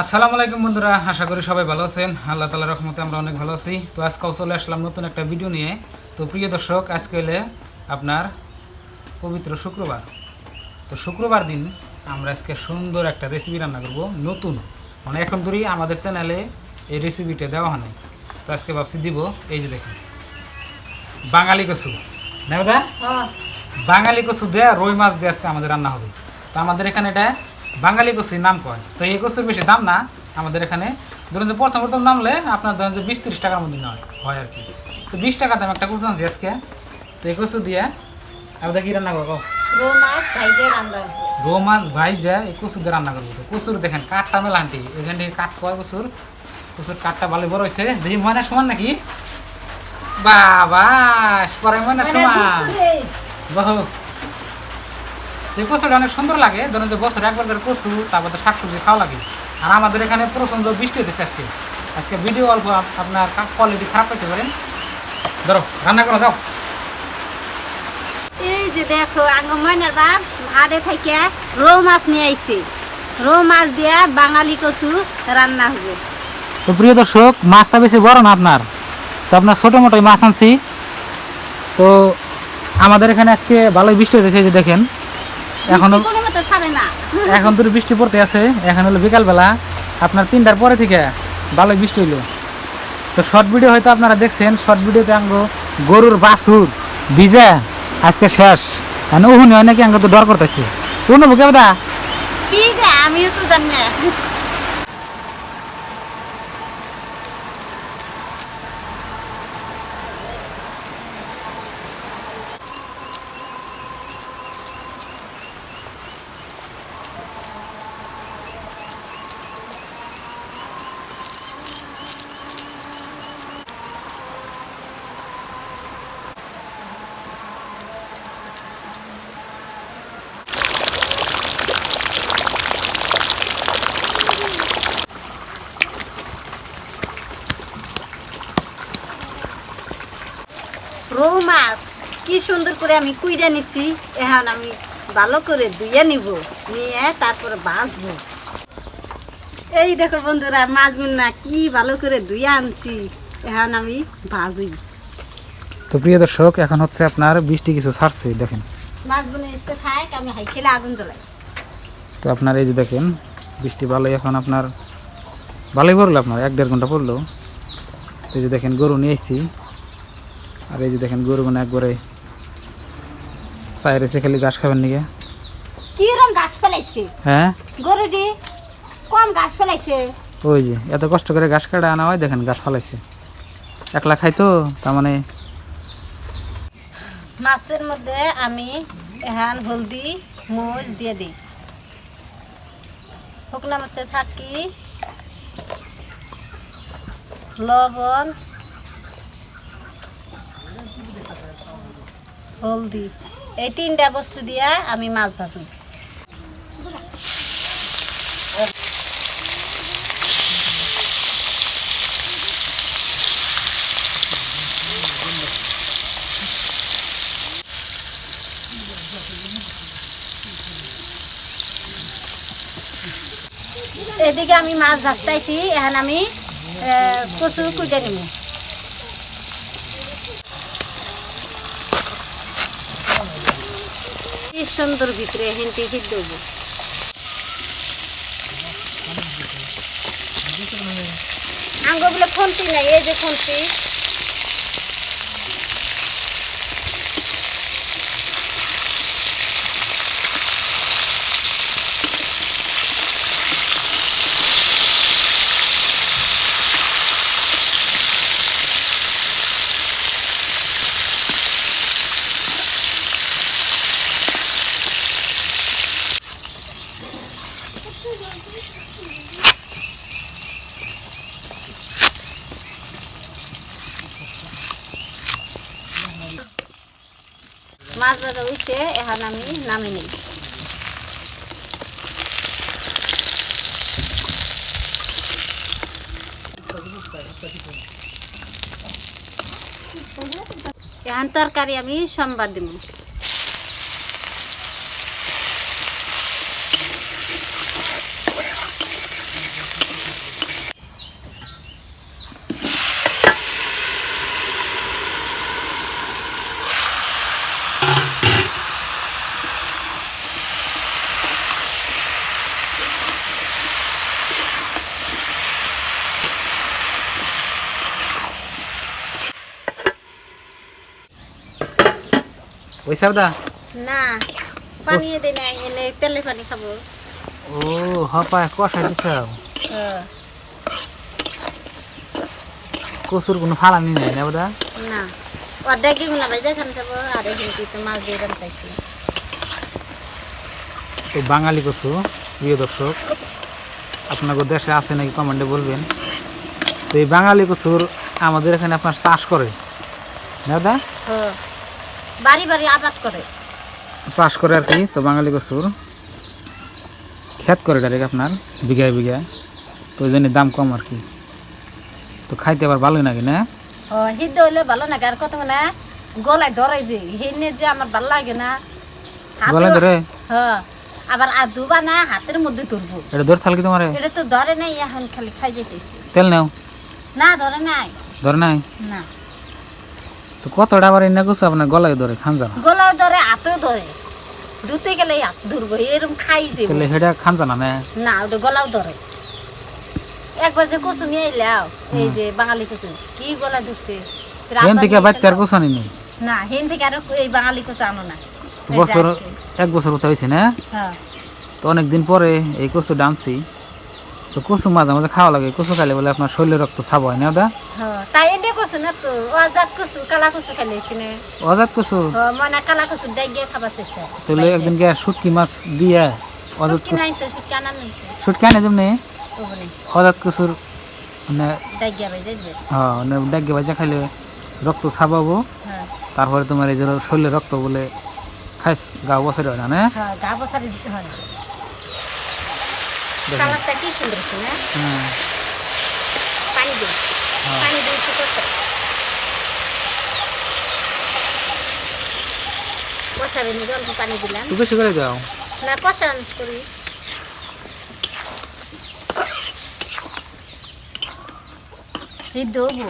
আসসালামু আলাইকুম বন্ধুরা আশা করি সবাই ভালো আছেন। আল্লাহ তালা রহমতে আমরা অনেক ভালো আছি। তো আজকেও চলে আসলাম নতুন একটা ভিডিও নিয়ে। তো প্রিয় দর্শক আজকে এলে আপনার পবিত্র শুক্রবার। তো শুক্রবার দিন আমরা আজকে সুন্দর একটা রেসিপি রান্না করব নতুন। মানে এখন ধরেই আমাদের চ্যানেলে এই রেসিপিটা দেওয়া হয় নাই। তো আজকে ভাবছি দিব এই যে দেখুন। বাঙালি কচু। না দাদা বাঙালি কচু দেয়া রুই মাছ দিয়ে আজকে আমাদের রান্না হবে। তো আমাদের এখানে এটা বাঙালি কচুর নাম কয়? তো এই কচুর বেশি দাম না। আমাদের এখানে ধরুন যে প্রথম প্রথম নামলে আপনার ধরেন যে বিশ তিরিশ টাকার মধ্যে নয় হয় আর কি। তো বিশ টাকা দাম একটা কচু আনছি আজকে। তো এই কচু দিয়ে আমাদের কি রান্না করব রৌ মাছ ভাইজে এই কচুর দিয়ে রান্না করব। কচুর দেখেন কাঠটা মেলা আনটি। এখান থেকে কাঠ কয় কচুর? কচুর কাঠটা ভালো বড় হয়েছে। দেখি ময়না সমান নাকি? বাবা পরে ময়না সমান। বহু। এই কচুটা অনেক সুন্দর লাগে। ধরেন যে বছর একবার করে কচু তারপর তো শাকসবজি খাওয়া লাগে। আর আমাদের এখানে প্রচণ্ড বৃষ্টি হতেছে আজকে। আজকে ভিডিও অল্প আপনার কোয়ালিটি খারাপ করতে পারেন। ধরো রান্না করো যাও। এই যে দেখো আঙ্গ ময়নার বাপ আড়ে থেকে রৌ মাছ নিয়ে আইছে। রৌ মাছ দিয়া বাঙালি কচু রান্না হবে তো প্রিয় দর্শক মাছটা বেশি বড় না আপনার? তো আপনার ছোটো মোটোই মাছ আনছি। তো আমাদের এখানে আজকে ভালোই বৃষ্টি হতেছে এই যে দেখেন। এখনও কোনো এখন তো বৃষ্টি পড়তে আছে এখন হলো বিকালবেলা। আপনার তিনটার পরে থেকে ভালো বৃষ্টি হইল। তো শর্ট ভিডিও হয়তো আপনারা দেখছেন শর্ট ভিডিওতে আঙ্গ গরুর বাছুর ভিজা আজকে শেষ। এখন অনেকে হয় নাকি আঙ্গ তো ডর করতেছে। শুনব কেউ দা কি যে আমিও তো জানি রৌ মাছ কি সুন্দর করে আমি কুইডা নিছি এখন আমি ভালো করে ধুয়ে নিব নিয়ে তারপরে ভাজবো। এই দেখো বন্ধুরা মাছগুলো না কি ভালো করে ধুয়ে আনছি এখন আমি ভাজি। তো প্রিয় দর্শক এখন হচ্ছে আপনার বৃষ্টি কিছু ছাড়ছে দেখেন। মাছগুলো এসে খায় আমি হাইছিলে আগুন জ্বলাই। তো আপনার এই যে দেখেন বৃষ্টি ভালোই এখন আপনার ভালোই পড়ল আপনার এক দেড় ঘণ্টা পড়ল। এই যে দেখেন গরু নিয়ে এসেছি আর এই যে দেখেন গরু মানে একবারে চায়ের এসে খালি ঘাস খাবেন নাকি? কি রকম গাছ ফেলাইছে? হ্যাঁ? গরুটি কম গাছ ফেলাইছে। ওই যে এত কষ্ট করে ঘাস কাটা আনা হয় দেখেন ঘাস ফালাইছে। একলা খাইতো তার মানে মাছের মধ্যে আমি এখন হলদি মরিচ দিয়ে দিই। শুকনা মাছের ফাঁকি লবণ হলদি। এই তিনটা বস্তু দিয়া আমি মাছ ভাজু এদিকে আমি মাছ ভাজতাইছি এখন আমি কচু কুইটে নিব কি সুন্দর ভিতরে হেঁটে হিট দেব? আঙ্গ বলে খুন্তি নাই এই যে খুন্তি। মাছ ভাজা হইছে এখন আমি নামে নিই। এখন তরকারি আমি সোমবার দিব ওই সাবদা না পানি দে না এনে তেলে পানি খাব। ও হপা কষা কোনো ফালানি নাই না না অর্ধেক দিব না ভাই দেখান যাব আর হিন্দি তো মাছ দিয়ে এই বাঙালি কচু প্রিয় দর্শক আপনাদের দেশে আছে নাকি কমেন্টে বলবেন? তো এই বাঙালি কচুর আমাদের এখানে আপনার চাষ করে। না দাদা হ্যাঁ। বাড়ি বাড়ি আবাদ করে। চাষ করে আর কি তো বাঙালি কচুর ক্ষেত করে ডাইরেক্ট আপনার বিঘায় বিঘায়। তো ওই জন্য দাম কম আর কি। তো খাইতে আবার ভালোই নাকি না? ও হইলে ভালো না আর কত না গলায় ধরে যে হেনে যে আমার ভালো লাগে না গলায় ধরে? হ্যাঁ আবার আর দুবা না হাতের মধ্যে তুলবো এটা ধরে চাল কি তোমার? এটা তো ধরে নাই এখন খালি খাই যেতেছি তেল নেও। না ধরে নাই। ধরে নাই? না। তো কতটা আবার এনে কচু আপনার গলায় ধরে খান জানা। গলাও ধরে হাতেও ধরে। ধুতে গেলে হাত ধরবো এরকম খাই যে। তাহলে সেটা খান জানা না। না ওটা গলাও ধরে। একবার যে কচু নিয়ে এলাও এই যে বাঙালি কচু কি গলা ঢুকছে হেন থেকে বাইতে আর কচু আনি না হেন থেকে আর এই বাঙালি কচু আনো না। বছর এক বছর কোথাও হয়েছে না? হ্যাঁ। তো অনেক দিন পরে এই কচু ডানছি তো কচু মাঝে মাঝে খাওয়া লাগে। কচু খাইলে বলে আপনার শরীরে রক্ত ছাপ হয় না ওটা হ্যাঁ তাই এনে কচু না তো অজাত কচু কালা কচু খাইলে এসে অজাত কচু? মানে কালা কচু ডাই গিয়ে খাবার চেষ্টা তাহলে একদিন গিয়ে শুটকি মাছ দিয়ে অজাত কচু নাই তো কানা নাই শুটকি আনে যেমনি অজাত কচুর মানে ডাই গিয়ে ভাই হ্যাঁ মানে খাইলে রক্ত ছাপাবো হ্যাঁ। তারপরে তোমার এই যে শরীরে রক্ত বলে খাইস গা বছরে হয় না না? হ্যাঁ গা বসারি দিতে হয় কালারটা কি সুন্দর আছে না হ্যাঁ পানি দিই পানি বেশি করতে কষাবে নি অল্প পানি দিলাম তুই বেশি করে যাও না কষান করি দেবো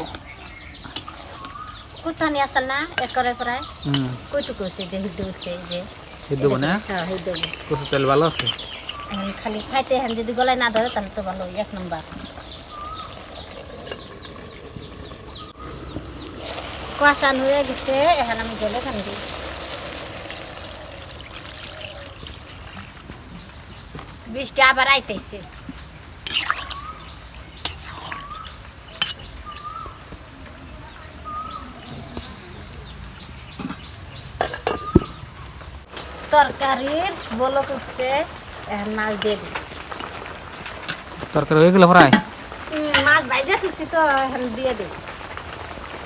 কোথানি আসল না একরে প্রায় হুম কইটুকু আছে যে হিদ্দ হচ্ছে এই যে এই দেবো না হ্যাঁ হিদ্দ কচু তেল ভালো আছে এখন খালি খাইতে এখন যদি গলায় না ধরে, তাহলে তো ভালো, এক নম্বর। কষান হয়ে গেছে, এখন আমি জলে খান দিই। বৃষ্টি আবার আইতেছে। তরকারির বলক উঠছে। এখন মাছ দিয়ে দিই। তরকারি হয়ে গেল ফ্রাই? মাছ বাইজা থুছি তো এখন দিয়ে দিই।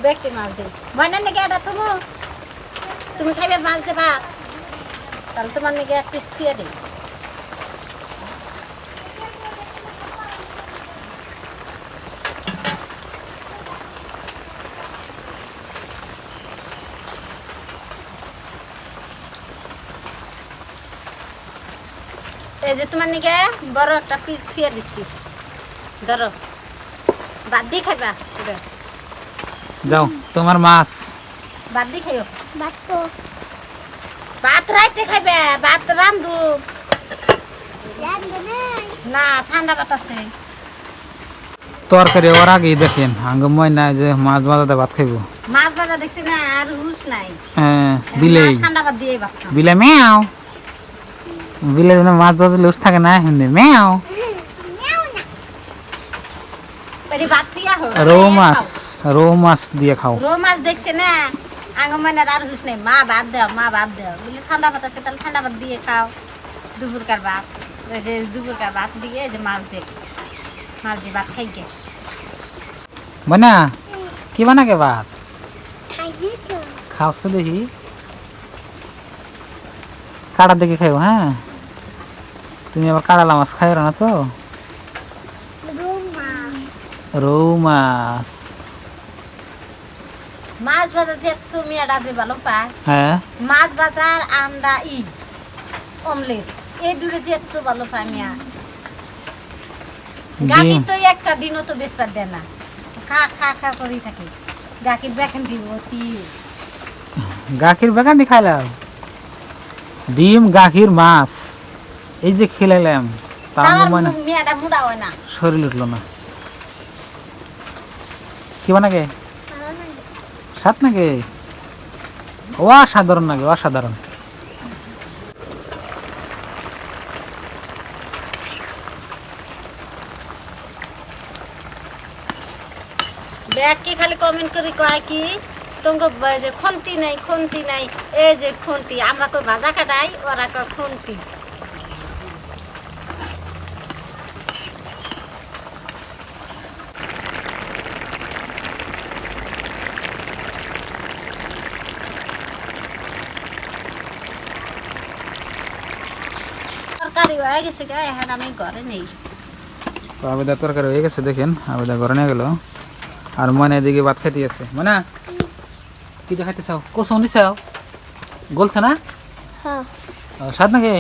দেখতে মাছ দিই। ময়না নাকি এটা তুমি? তুমি খাইবে মাছ দে ভাত। তাহলে তোমার নাকি এক পিস দিয়ে দিই। এই যে তোমার নাকি বড় একটা পিস থুয়ে দিছি। ধরো। বাদ দিয়ে খাইবা যাও তোমার মাছ। বাদ দিয়ে খাইও। ভাত রাইতে খাইবে ভাত রান্ধু। না ঠান্ডা ভাত আছে। তরকারি ওর আগেই দেখেন আঙ্গ ময়না যে মাছ বাজাতে ভাত খাইব। মাছ ভাজা দেখছি না আর হুশ নাই। হ্যাঁ বিলেই ঠান্ডা ভাত দিয়ে ভাত ম্যাও। বিলে যেন মাছ বাজলে উঠ থাকে না হিন্দি ম্যাও। ভাত রৌ মাছ রৌ মাছ দিয়ে খাও। রৌ মাছ দেখছে না? আঙ্গমানের আর হুশ নেই। মা ভাত দাও মা ভাত দাও। বলে ঠান্ডা ভাত আছে তাহলে ঠান্ডা ভাত দিয়ে খাও। দুপুরকার ভাত। যে দুপুরকার ভাত দিয়ে এই যে মাছ দিয়ে মাছ দিয়ে ভাত খাই গে। বনা কি বানাকে ভাত? খাওছে দেখি। কাটা দেখে খাইব হ্যাঁ? তুমি আবার কাড়ালা মাছ খাইও না তো? রৌ মাছ। মাছ ভাজা যে তুমি এটা যে ভালো পায় হ্যাঁ। মাছ বাজার আন্ডা ই অমলেট এই দুটো যে এত ভালো পাই মিয়া। গাকি তো একটা দিনও তো বেসবার দেয় না। খা খা খা করেই থাকে। গাকির বেখান দিব গাখির বেকানি খাইলাম। ডিম গাখির মাছ। এই যে খেলাইলাম তার মানে মেয়েটা মুড়া হয় না। শরীর উঠল না। কি বানাকে সাত নাকি? অসাধারণ লাগে অসাধারণ। খালি কমেন্ট করি কয় কি তোমাকে যে খন্তি নাই খন্তি নাই এই যে খন্তি আমরা কই ভাজা কাটাই ওরা কয় খন্তি। তরকারি হয়ে গেছে গা এখন আমি ঘরে নেই। তো আবেদা তরকারি হয়ে গেছে দেখেন আবেদা ঘরে নিয়ে গেল। আর মনে এদিকে ভাত খাইতে আছে মানে কি দেখাইতে চাও? কোসম চাও গলছে না? হ্যাঁ। স্বাদ নাকি?